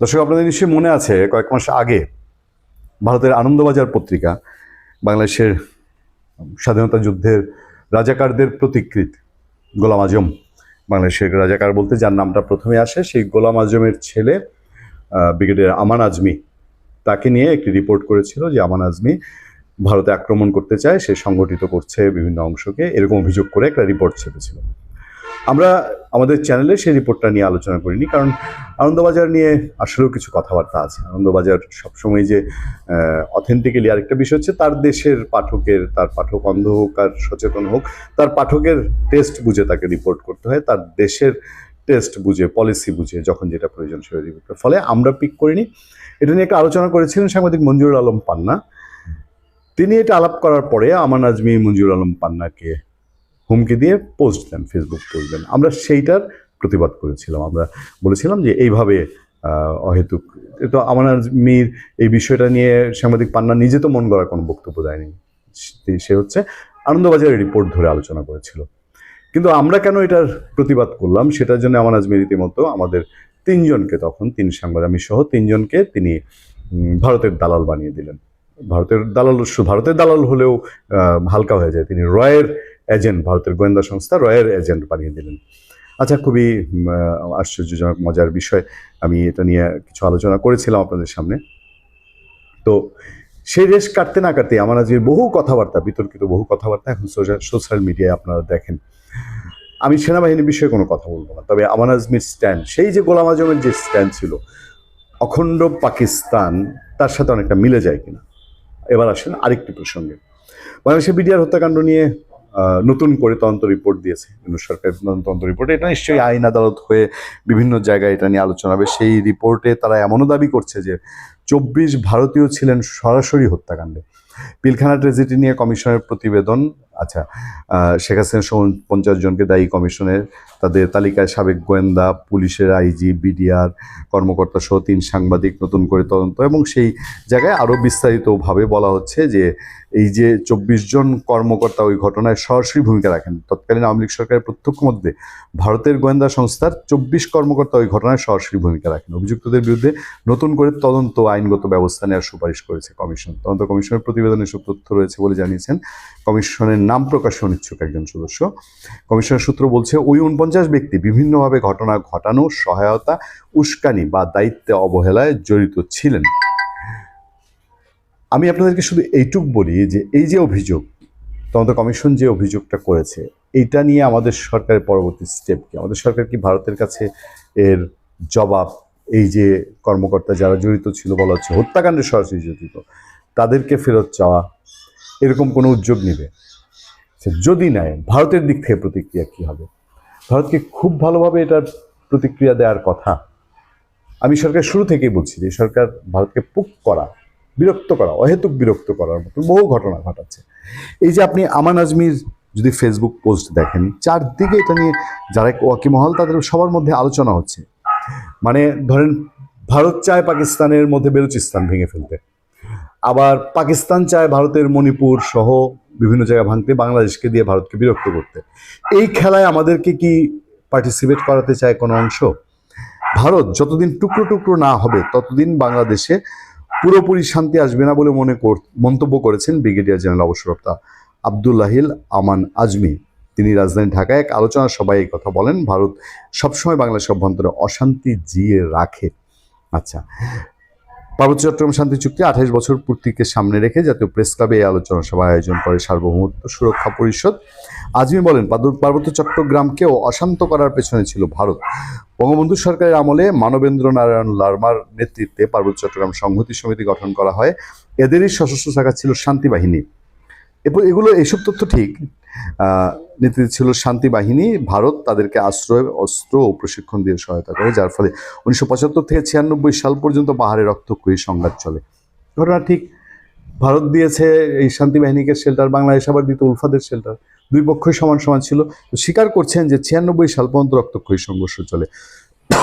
দর্শক, আপনাদের নিশ্চয়ই মনে আছে, কয়েক মাস আগে ভারতের আনন্দবাজার পত্রিকা বাংলাদেশের স্বাধীনতা যুদ্ধের রাজাকারদের প্রতিকৃত গোলাম আজম। বাংলাদেশের রাজাকার বলতে যার নামটা প্রথমে আসে, সেই গোলাম আজমের ছেলে ব্রিগেডিয়ার আমান আজমি। তাকে নিয়ে একটি রিপোর্ট করেছিল যে আমান আজমি ভারতে আক্রমণ করতে চায়, সে সংগঠিত করছে বিভিন্ন অংশকে, এরকম অভিযোগ করে একটা রিপোর্ট ছেপেছিল। আমরা আমাদের চ্যানেলে সেই রিপোর্টটা নিয়ে আলোচনা করিনি, কারণ আনন্দবাজার নিয়ে আসলেও কিছু কথাবার্তা আছে। আনন্দবাজার সবসময় যে অথেন্টিক্যালি আরেকটা বিষয় হচ্ছে, তার দেশের পাঠকের, তার পাঠক অন্ধ হোক আর সচেতন হোক, তার পাঠকের টেস্ট বুঝে তাকে রিপোর্ট করতে হয়, তার দেশের টেস্ট বুঝে পলিসি বুঝে, যখন যেটা প্রয়োজন সেটা রিপোর্ট ফলে আমরা পিক করিনি। এটা নিয়ে একটা আলোচনা করেছিলেন সাংবাদিক মঞ্জুরুল আলম পান্না। তিনি এটা আলাপ করার পরে আমান আজমি মঞ্জুর আলম পান্নাকে হুমকি দিয়ে পোস্ট দেন ফেসবুক পোস্ট দেন। আমরা সেইটার প্রতিবাদ করেছিলাম। আমরা বলেছিলাম যে এইভাবে অহেতুক। তো আমান আজমির এই বিষয়টা নিয়ে সাংবাদিক পান্না নিজে তো মন গড়া কোনো বক্তব্য দেয়নি। সে- হচ্ছে আনন্দবাজারের রিপোর্ট ধরে আলোচনা করেছিল। কিন্তু আমরা কেন এটার প্রতিবাদ করলাম? সেটার জন্য আমান আজমি রীতিমতো আমাদের তিনজনকে তখন, তিন সাংবাদিক সহ তিনজনকে তিনি ভারতের দালাল বানিয়ে দিলেন। ভারতের দালাল ভারতের দালাল হলেও হালকা হয়ে যায়। তিনি রয়ের এজেন্ট ভারতের গোয়েন্দা সংস্থা রয়ের এজেন্ট বানিয়ে দিলেন। আচ্ছা খুবই আশ্চর্যজনক, মজার বিষয়। আমি এটা নিয়ে কিছু আলোচনা করেছিলাম আপনাদের সামনে। তো সেই রেশ কাটতে না কাটতে আমার আজকের বহু কথাবার্তা, বিতর্কিত বহু কথাবার্তা এখন সোশ্যাল সোশ্যাল মিডিয়ায় আপনারা দেখেন। আমি সেনাবাহিনীর বিষয়ে কোনো কথা বলব না, তবে আমান আজমির স্ট্যান্ড, সেই যে গোলাম আজমের যে স্ট্যান্ড ছিল, অখণ্ড পাকিস্তান, তার সাথে অনেকটা মিলে যায় কিনা? এবার আসেন আরেকটি প্রসঙ্গে। বাংলাদেশের বিডিআর হত্যাকাণ্ড নিয়ে নতুন করে তদন্ত রিপোর্ট দিয়েছে। সরকারের সরকার তদন্ত রিপোর্ট এটা নিশ্চয়ই আইন আদালত হয়ে বিভিন্ন জায়গায় এটা নিয়ে আলোচনা হবে। সেই রিপোর্টে তারা এমনও দাবি করছে যে চব্বিশ ভারতীয় ছিলেন সরাসরি হত্যাকাণ্ডে। পিলখানা ট্রেজেডি নিয়ে কমিশনের প্রতিবেদন আচ্ছা শেখ হাসিনা পঞ্চাশ জনকে দায়ী কমিশনের তাদের তালিকায় সাবেক গোয়েন্দা, পুলিশের আইজি, বিডিআর কর্মকর্তা সহ তিন সাংবাদিক নতুন করে তদন্ত এবং সেই জায়গায় আরও বিস্তারিতভাবে বলা হচ্ছে যে এই যে চব্বিশ জন কর্মকর্তা ওই ঘটনায় সরাসরি ভূমিকা রাখেন। তৎকালীন আওয়ামী লীগ সরকারের প্রত্যক্ষ মধ্যে ভারতের গোয়েন্দা সংস্থার চব্বিশ কর্মকর্তা ওই ঘটনায় সরাসরি ভূমিকা রাখেন। অভিযুক্তদের বিরুদ্ধে নতুন করে তদন্ত আইনগত ব্যবস্থা নেওয়ার সুপারিশ করেছে কমিশন। তদন্ত কমিশনের প্রতিবেদনে সব তথ্য রয়েছে বলে জানিয়েছেন কমিশনের নাম প্রকাশে অনিচ্ছুক একজন সদস্য। কমিশনের সূত্র বলছে, ওই উনপঞ্চাশ ব্যক্তি বিভিন্নভাবে ঘটনা ঘটানো, সহায়তা, উস্কানি বা দায়িত্বে অবহেলায় জড়িত ছিলেন। আমি আপনাদেরকে শুধু এইটুক বলি যে এই যে অভিযোগ, তদন্ত কমিশন যে অভিযোগটা করেছে, এইটা নিয়ে আমাদের সরকারের পরবর্তী স্টেপ কি? আমাদের সরকার কি ভারতের কাছে এর জবাব, এই যে কর্মকর্তা যারা জড়িত ছিল বলা হচ্ছে, হত্যাকাণ্ডে সরাসরি জড়িত, তাদেরকে ফেরত চাওয়া, এরকম কোনো উদ্যোগ নেবে? যদি নেয়, ভারতের দিক থেকে প্রতিক্রিয়া কি হবে? ভারতকে খুব ভালোভাবে এটার প্রতিক্রিয়া দেওয়ার কথা। আমি সরকার শুরু থেকেই বলছি যে, সরকার ভারতকে পুক করা, বিরক্ত করা, অহেতুক বিরক্ত করার মতো বহু ঘটনা ঘটাচ্ছে। এই যে আপনি আমান আজমির যদি ফেসবুক পোস্ট দেখেন, চারদিকে এটা নিয়ে যারা ওয়াকিমহল, তাদের সবার মধ্যে আলোচনা হচ্ছে। মানে ধরেন, ভারত চায় পাকিস্তানের মধ্যে বেলুচিস্তান ভেঙে ফেলতে। আবার পাকিস্তান চায় ভারতের মণিপুর সহ বিভিন্ন জায়গা ভাঙতে, বাংলাদেশকে দিয়ে ভারতকে বিরক্ত করতে। এই খেলায় আমাদেরকে কি পার্টিসিপেট করাতে চায় কোনো অংশ? ভারত যতদিন টুকরো টুকরো না হবে, ততদিন বাংলাদেশে পুরোপুরি শান্তি আসবে না বলে মনে মন্তব্য করেছেন ব্রিগেডিয়ার জেনারেল অবসরপ্রাপ্ত আবদুল্লাহিল আমান আজমি। তিনি রাজধানী ঢাকায় এক আলোচনা সভায় এই কথা বলেন, ভারত সবসময় বাংলাদেশ অভ্যন্তরে অশান্তি জিয়ে রাখে। আচ্ছা পার্বত্য চট্টগ্রাম শান্তি চুক্তি আঠাশ বছর পূর্তিকে সামনে রেখে জাতীয় প্রেস ক্লাবে এই আলোচনা সভা আয়োজন করে সার্বভৌমত্ব সুরক্ষা পরিষদ। আজমি বলেন, পার্বত্য- চট্টগ্রামকেও অশান্ত করার পেছনে ছিল ভারত। বঙ্গবন্ধু সরকারের আমলে মানবেন্দ্র নারায়ণ লার্মার নেতৃত্বে পার্বত্য চট্টগ্রাম সংহতি সমিতি গঠন করা হয়। এদেরই সশস্ত্র শাখা ছিল শান্তি বাহিনী। এরপর এগুলো এইসব তথ্য ঠিক নেতৃত্বে ছিল শান্তি বাহিনী, ভারত তাদেরকে আশ্রয়, অস্ত্র ও প্রশিক্ষণ দিয়ে সহায়তা করে, যার ফলে উনিশশো পঁচাত্তর থেকে ছিয়ানব্বই সাল পর্যন্ত পাহাড়ে রক্তক্ষয়ী সংঘাত চলে। ঘটনা ঠিক ভারত দিয়েছে এই শান্তি বাহিনীকে শেল্টার বাংলাদেশ আবার দিত উলফাদের শেল্টার দুই পক্ষই সমান সমান ছিল। স্বীকার করছেন যে ছিয়ানব্বই সাল পর্যন্ত রক্তক্ষয়ী সংঘর্ষ চলে।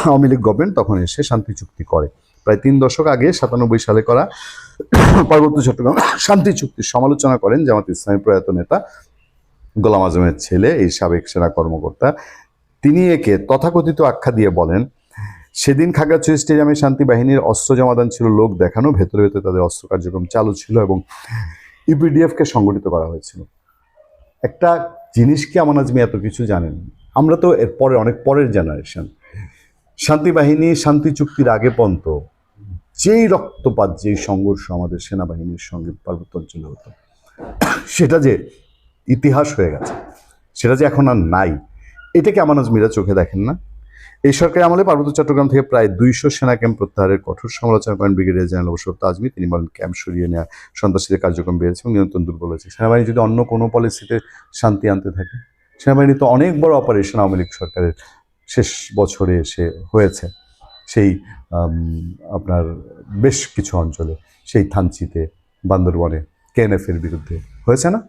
আওয়ামী লীগ গভর্নমেন্ট তখন এসে শান্তি চুক্তি করে। প্রায় তিন দশক আগে সাতানব্বই সালে করা পার্বত্য চট্টগ্রাম শান্তি চুক্তির সমালোচনা করেন জামাত ইসলামী প্রয়াত নেতা গোলাম আজমের ছেলে, এই সাবেক সেনা কর্মকর্তা। তিনি একে তথাকথিত আখ্যা দিয়ে বলেন, সেদিন খাগড়াছড়ি স্টেডিয়ামে শান্তি বাহিনীর অস্ত্র জমাদান ছিল, লোক দেখানো, ভেতরে ভেতরে তাদের অস্ত্র কার্যক্রম চালু ছিল এবং ইপিডিএফকে সংগঠিত করা হয়েছিল। একটা জিনিস কি আমার আজমি এত কিছু জানেন? আমরা তো এর পরে, অনেক পরের জেনারেশন শান্তি বাহিনী, শান্তি চুক্তির আগে পর্যন্ত যেই রক্তপাত, যেই সংঘর্ষ আমাদের সেনাবাহিনীর সঙ্গে পার্বত্য অঞ্চলে হতো, সেটা যে ইতিহাস হয়ে গেছে। সেটা যে এখন আর নাই এটাকে আমার আজমিরা চোখে দেখেন না? এই সরকারি আমলে পার্বত্য চট্টগ্রাম থেকে প্রায় দুইশো সেনা ক্যাম্প প্রত্যাহারের কঠোর সমালোচনা করেন ব্রিগেডিয়ার জেনারেল অবসর আজমি তিনি বলেন, ক্যাম্প সরিয়ে নেওয়া সন্ত্রাসীদের কার্যক্রম বেড়েছে এবং নিয়ন্ত্রণ দুর্বল হয়েছে। সেনাবাহিনী যদি অন্য কোনো পলিসিতে শান্তি আনতে থাকে সেনাবাহিনী তো অনেক বড় অপারেশন আওয়ামী লীগ সরকারের শেষ বছরে এসে হয়েছে। সেই আপনার বেশ কিছু অঞ্চলে, সেই থানচিতে, বান্দরবনে কেএনএফের বিরুদ্ধে হয়েছে না?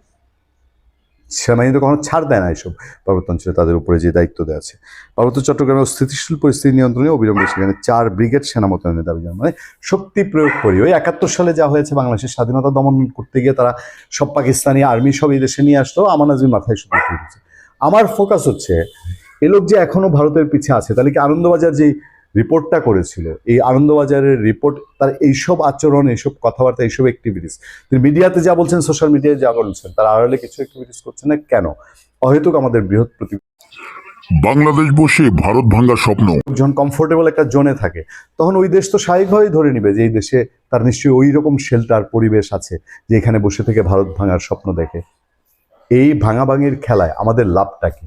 সেনাবাহিনী তো কখনো ছাড় দেয় না এসব পার্বত্য অঞ্চলে তাদের উপরে যে দায়িত্ব দেওয়া আছে। পার্বত্য চট্টগ্রামের স্থিতিশীল পরিস্থিতি নিয়ন্ত্রণে অবিলম্বে সেখানে চার ব্রিগেড সেনা মোতায়েনের দাবি জানান মানে শক্তি প্রয়োগ করি। ওই একাত্তর সালে যা হয়েছে বাংলাদেশের স্বাধীনতা দমন করতে গিয়ে তারা সব পাকিস্তানি আর্মি সব এই দেশে নিয়ে আসতো আমার নাজির মাথায় শুধু আমার ফোকাস হচ্ছে, এ লোক যে এখনও ভারতের পিছে আছে, তাহলে কি আনন্দবাজার যেই রিপোর্টটা করেছিল। এই আনন্দবাজারের রিপোর্ট তার এইসব আচরণ এইসব কথাবার্তা এইসব অ্যাক্টিভিটিস তিনি মিডিয়াতে যা বলছেন সোশ্যাল মিডিয়ায় যা বলছেন তার আড়ালে কিছু অ্যাক্টিভিটিস করছে না কেন? অহেতুক আমাদের বৃহৎ প্রতি বাংলাদেশ বসে ভারত ভাঙ্গার স্বপ্ন। যখন কমফোর্টেবল একটা জোনে থাকে তখন ওই দেশ তো স্বাভাবিকভাবেই ধরে নিবে যে এই দেশে তার নিশ্চয়ই ওই রকম শেল্টার পরিবেশ আছে যে এখানে বসে থেকে ভারত ভাঙার স্বপ্ন দেখে। এই ভাঙাভাঙির খেলায় আমাদের লাভটা কি?